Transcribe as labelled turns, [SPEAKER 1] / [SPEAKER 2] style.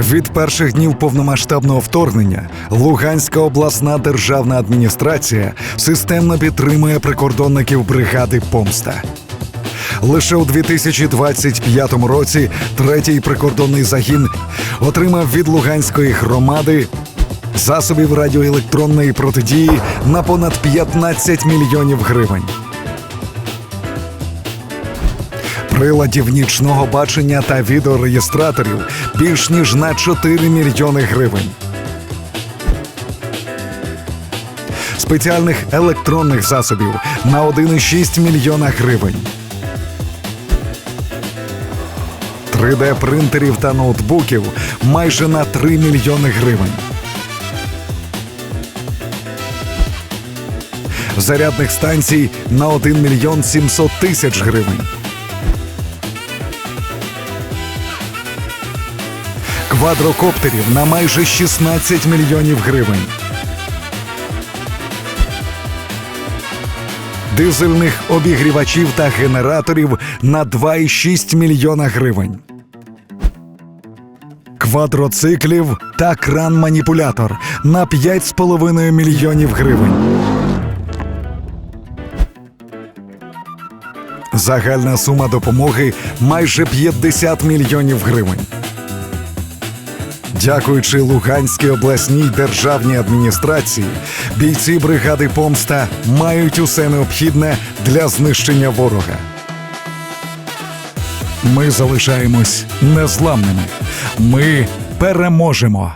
[SPEAKER 1] Від перших днів повномасштабного вторгнення Луганська обласна державна адміністрація системно підтримує прикордонників бригади Помста. Лише у 2025 році третій прикордонний загін отримав від Луганської громади засобів радіоелектронної протидії на понад 15 мільйонів гривень. Приладів нічного бачення та відеореєстраторів більш ніж на 4 мільйони гривень. Спеціальних електронних засобів на 1,6 мільйона гривень. 3D принтерів та ноутбуків майже на 3 мільйони гривень. Зарядних станцій на 1 мільйон 700 тисяч гривень. Квадрокоптерів на майже 16 мільйонів гривень. Дизельних обігрівачів та генераторів на 2,6 мільйона гривень. Квадроциклів та кран-маніпулятор на 5,5 мільйонів гривень. Загальна сума допомоги майже 50 мільйонів гривень. Дякуючи Луганській обласній державній адміністрації, бійці бригади Помста мають усе необхідне для знищення ворога. Ми залишаємось незламними. Ми переможемо.